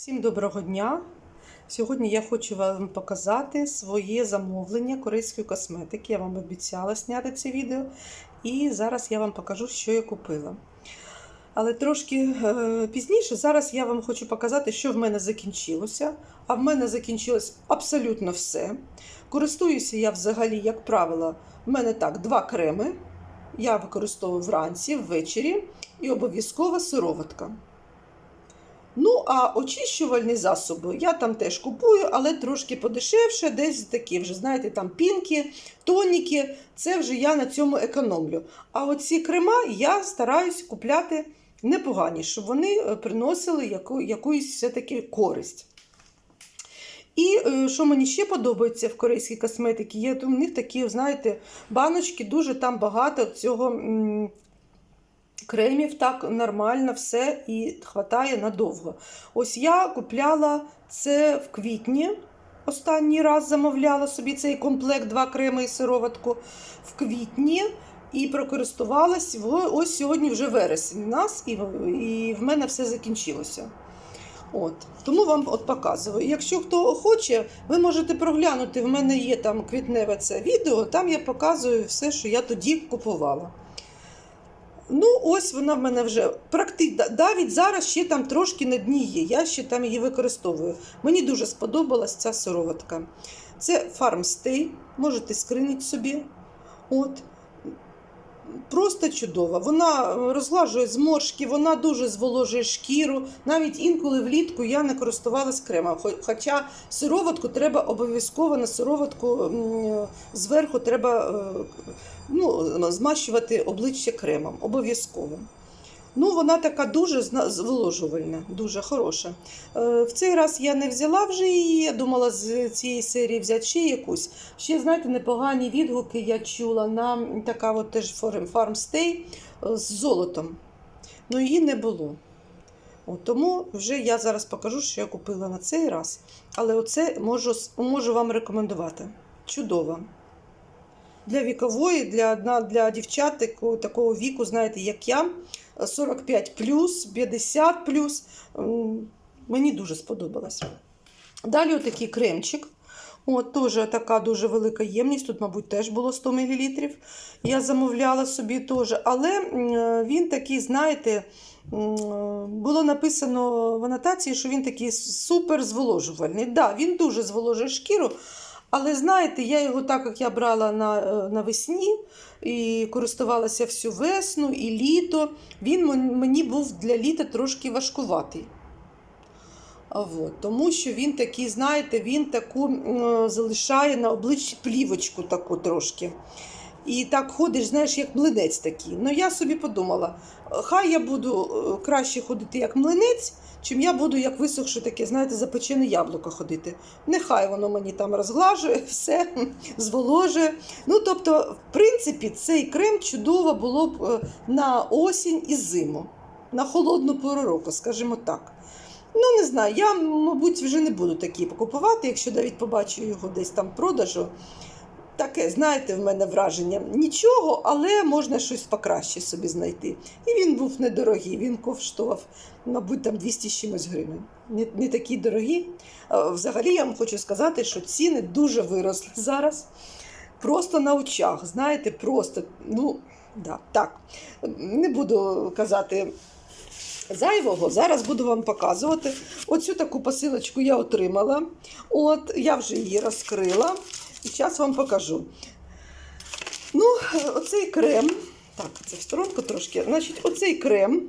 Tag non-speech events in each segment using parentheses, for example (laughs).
Всім доброго дня! Сьогодні я хочу вам показати своє замовлення корейської косметики. Я вам обіцяла зняти це відео. І зараз я вам покажу, що я купила. Але трошки е, пізніше, зараз я вам хочу показати, що в мене закінчилося. А в мене закінчилось абсолютно все. Користуюся я взагалі, як правило, в мене так, два креми. Я використовую вранці, ввечері і обов'язково сироватка. Ну, а очищувальні засоби я там теж купую, але трошки подешевше, десь такі вже, знаєте, там пінки, тоніки, це вже я на цьому економлю. А оці крема я стараюсь купляти непогані, щоб вони е, приносили яку, якусь все-таки користь. І е, що мені ще подобається в корейській косметиці, є у них такі, знаєте, баночки, дуже там багато цього. Кремів так нормально все і хватає надовго. Ось я купляла це в квітні. Останній раз замовляла собі цей комплект, два креми і сироватку в квітні і прокористувалась в ось сьогодні вже вересень нас, і, і в мене все закінчилося. От. Тому вам от показую. Якщо хто хоче, ви можете проглянути. В мене є там квітневе це відео, там я показую все, що я тоді купувала. Ну, ось вона в мене вже практично навіть зараз ще там трошки на дні є. Я ще там її використовую. Мені дуже сподобалась ця сироватка. Це фармстей, можете скринити собі. От. Просто чудова. Вона розглажує зморшки, вона дуже зволожує шкіру. Навіть інколи влітку я не користувалась кремом. Хоча сироватку треба обов'язково на сироватку зверху треба е, ну, змащувати обличчя кремом. Обов'язково. Ну, вона така дуже зволожувальна, дуже хороша. Е, В цей раз я не взяла вже її, я думала з цієї серії взяти ще якусь. Ще, знаєте, непогані відгуки я чула на така от теж е, з золотом. Ну, її не було. От, тому вже я зараз покажу, що я купила на цей раз. Але оце можу, можу вам рекомендувати. Чудово. Для вікової, для, для дівчат такого віку, знаєте, як я, 45 50 Мені дуже сподобалось. Далі отакий кремчик. От, теж така дуже велика ємність. Тут, мабуть, теж було 100 мл. Я замовляла собі теж. Але він такий, знаєте, було написано в анотації, що він такий супер зволожувальний. Так, да, він дуже зволожує шкіру. Але знаєте, я його так як я брала на, е, навесні і користувалася всю весну і літо, він мені був для літа трошки важкуватий. От, тому що він такий, знаєте, він таку залишає на обличчі плівочку таку трошки. І так ходиш, знаєш, як млинець такий. Ну я собі подумала, хай я буду е, краще ходити як млинець, чим я буду як висохше таке, знаєте, запечене яблуко ходити. Нехай воно мені там розглажує, (laughs) все зволожує. Ну, тобто, в принципі, цей крем чудово було б е, на осінь і зиму, на холодну пору року, скажімо так. Ну, не знаю, я, мабуть, вже не буду такі купувати, якщо навіть побачу його десь там в продажу. Таке, знаєте, в мене враження нічого, але можна щось покраще собі знайти. І він був недорогий, він коштував, мабуть, там 200 з чимось гривень. Не, не такі дорогі. Взагалі, я вам хочу сказати, що ціни дуже виросли зараз. Просто на очах, знаєте, просто, ну, да, так. Не буду казати зайвого. Зараз буду вам показувати. Оцю таку посилочку я отримала. От, я вже її розкрила. І зараз вам покажу. Ну, оцей крем. Так, це в сторонку трошки. Значить, оцей крем.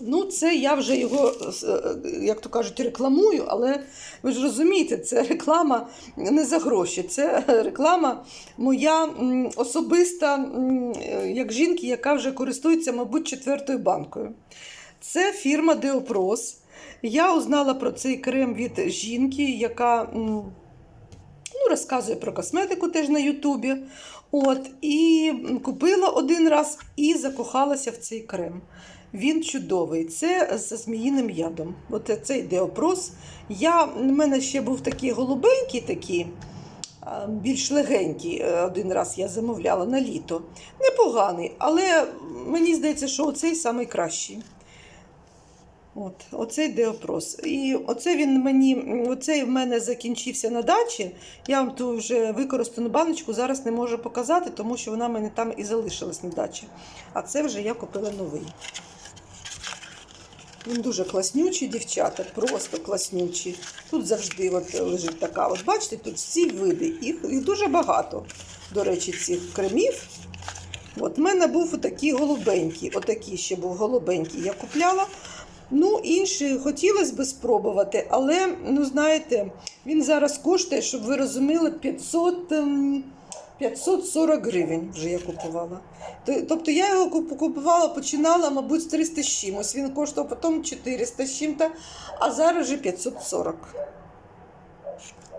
Ну, це я вже його, е, як то кажуть, рекламую, але ви ж розумієте, це реклама не за гроші. Це реклама моя особиста, е, як жінки, яка вже користується, мабуть, четвертою банкою. Це фірма Деопрос. Я узнала про цей крем від жінки, яка розказує про косметику теж на Ютубі. От, і купила один раз і закохалася в цей крем. Він чудовий. Це з зміїним ядом. От цей деопрос. Я, в мене ще був такий голубенький, такий, більш легенький. е, Один раз я замовляла на літо. Непоганий, але мені здається, що оцей найкращий. От, оцей деопрос. І оце він мені, оцей в мене закінчився на дачі. Я вам ту вже використану баночку зараз не можу показати, тому що вона в мене там і залишилась на дачі. А це вже я купила новий. Він дуже класнючий, дівчата, просто класнючий. Тут завжди от лежить така. От бачите, тут всі види. Їх, їх дуже багато, до речі, цих кремів. От в мене був отакий голубенький, отакий ще був голубенький. Я купляла. Ну, інший хотілося б спробувати, але, ну, знаєте, він зараз коштує, щоб ви розуміли, 500, ем, 540 гривень вже я купувала. Тобто я його купувала, починала, мабуть, з 300 з чимось. Він коштував потім 400 з чим-то, а зараз вже 540.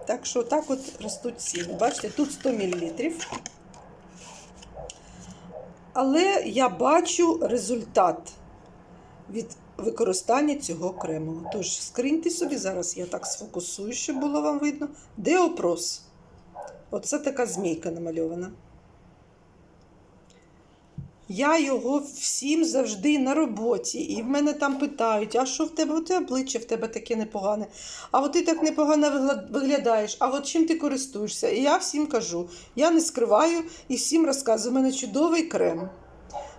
Так що так от ростуть ціни. Бачите, тут 100 мл. Але я бачу результат від використання цього крему. Тож скриньте собі, зараз я так сфокусую, щоб було вам видно. Деопрос. Оце така змійка намальована. Я його всім завжди на роботі. І в мене там питають, а що в тебе? От обличчя в тебе таке непогане. А от ти так непогано виглядаєш, а от чим ти користуєшся? І я всім кажу, я не скриваю і всім розказую, у мене чудовий крем.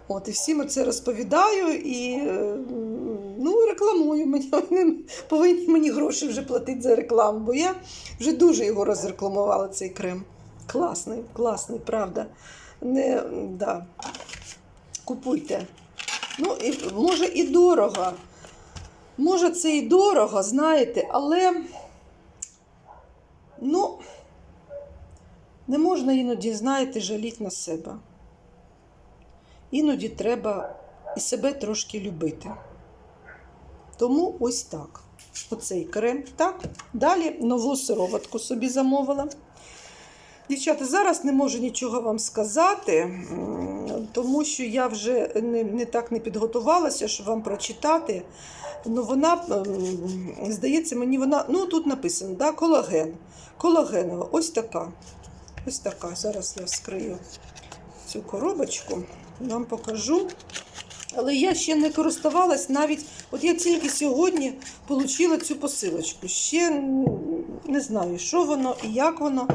От, і всім це розповідаю і е, ну, рекламую. Мені, вони повинні мені гроші вже платити за рекламу, бо я вже дуже його розрекламувала, цей крем. Класний, класний, правда. Не, да. Купуйте. Ну, і, може, і дорого. Може, це і дорого, знаєте, але ну, не можна іноді, знаєте, жаліти на себе. Іноді треба і себе трошки любити. Тому ось так. Оцей крем. Так. Далі нову сироватку собі замовила. Дівчата, зараз не можу нічого вам сказати, тому що я вже не, не так не підготувалася, щоб вам прочитати. Ну, вона, здається, мені вона, ну тут написано, да, колаген. Колагенова, ось така. Ось така. Зараз я вскрию цю коробочку, вам покажу. Але я ще не користувалась навіть. От я тільки сьогодні отримала цю посилочку. Ще не знаю, що воно і як воно.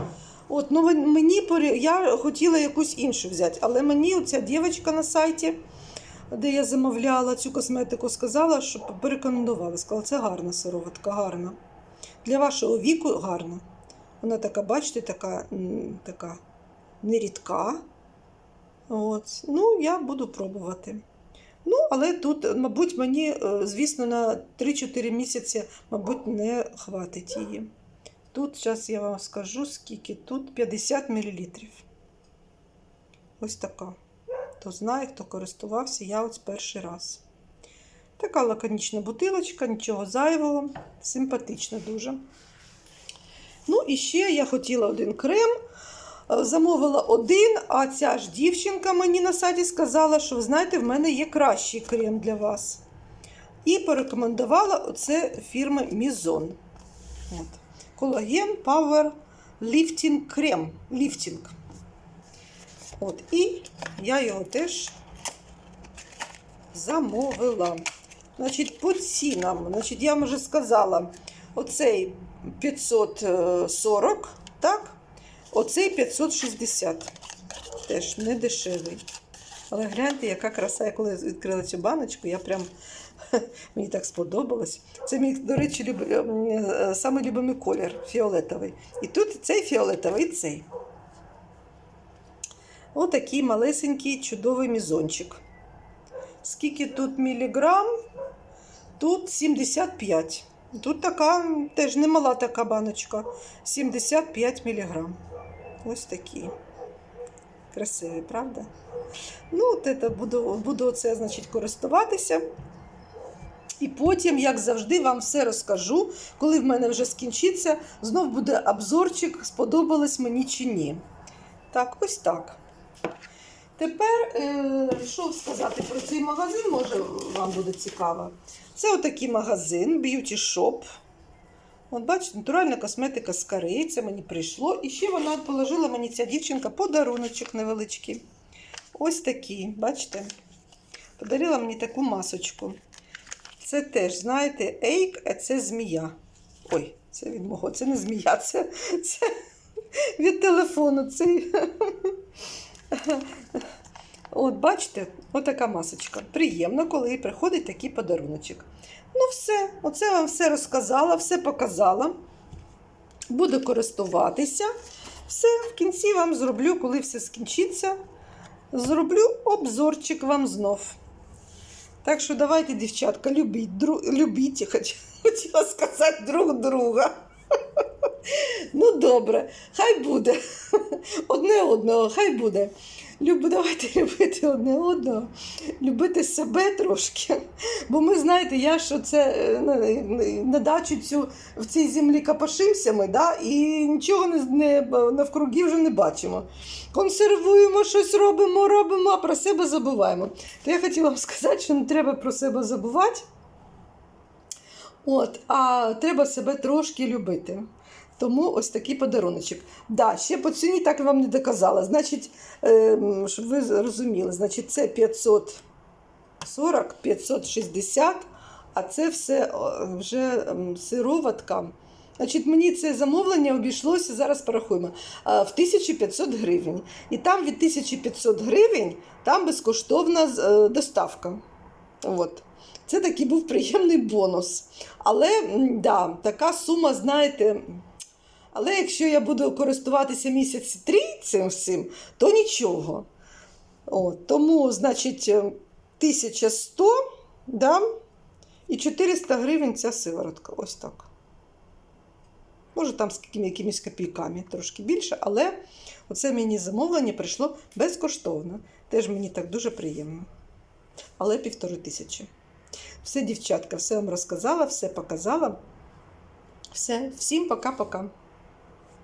От, ну мені я хотіла якусь іншу взяти, але мені оця дівчинка на сайті, де я замовляла цю косметику, сказала, що порекомендувала. Сказала, це гарна сироватка, гарна. Для вашого віку гарна. Вона така, бачите, така, така нерідка. От. Ну, я буду пробувати. Ну, але тут, мабуть, мені, е, звісно, на 3-4 місяці, мабуть, не хватить її. Тут, зараз я вам скажу, скільки тут 50 мл. Ось така. Хто знає, хто користувався, я ось перший раз. Така лаконічна бутилочка, нічого зайвого, симпатична дуже. Ну, і ще я хотіла один крем. Замовила один, а ця ж дівчинка мені на сайті сказала, що ви знаєте, в мене є кращий крем для вас. І порекомендувала оце фірми Мізон. Колаген Power Lifting Крем. Ліфтінг. От. І я його теж замовила. Значить, по цінам. Значить, я вам вже сказала, оцей 540, так? Оцей 560. Теж не дешевий. Але гляньте, яка краса. Я коли відкрила цю баночку, я прям (laughs) мені так сподобалось. Це мій, до речі, люб... е, самий любимий колір фіолетовий. І тут цей фіолетовий, і цей. Отакий малесенький чудовий мізончик. Скільки тут міліграм? Тут 75. Тут така теж немала така баночка. 75 міліграм. Ось такі. Красиві, правда? Ну, от це буду, буду оце, значить, користуватися. І потім, як завжди, вам все розкажу. Коли в мене вже скінчиться, знов буде обзорчик, сподобалось мені чи ні. Так, ось так. Тепер, е, що сказати про цей магазин, може вам буде цікаво. Це отакий магазин Beauty Shop. От бачите, натуральна косметика з Кореї, це мені прийшло. І ще вона положила мені ця дівчинка подаруночок невеличкий. Ось такий, бачите? Подарила мені таку масочку. Це теж, знаєте, ейк, а це змія. Ой, це від мого, це не змія, це, це від телефону. Це... (laughs) От, бачите, отака масочка. Приємно, коли приходить такий подаруночок. Ну, все, оце вам все розказала, все показала. Буду користуватися. Все, в кінці вам зроблю, коли все скінчиться, зроблю обзорчик вам знов. Так що давайте, дівчатка, любіть, дру... любіть, хоч- хотіла сказати друг друга. Ну, добре, хай буде. Одне одного, хай буде. Люб, давайте (laughs) любити одне одного, любити себе трошки. Бо ми знаєте, я що це е, на, дачу цю в цій землі капошився ми, да, і нічого не, не навкруги вже не бачимо. Консервуємо щось робимо, робимо, а про себе забуваємо. То я хотіла вам сказати, що не треба про себе забувати. От, а треба себе трошки любити. Тому ось такий подаруночок. Да, ще по ціні так вам не доказала. Значить, ем, щоб ви розуміли, значить, це 540, 560, а це все о, вже ем, сироватка. Значить, мені це замовлення обійшлося, зараз порахуємо, а, в 1500 гривень. І там від 1500 гривень там безкоштовна е, доставка. От. Це такий був приємний бонус. Але да, така сума, знаєте. Але якщо я буду користуватися місяць три цим всім, то нічого. От, тому, значить, е, 1100 да, і 400 гривень ця сиворотка. Ось так. Може, там з якимись копійками трошки більше, але оце мені замовлення прийшло безкоштовно. Теж мені так дуже приємно. Але півтори тисячі. Все, дівчатка, все вам розказала, все показала. Все, всім пока-пока.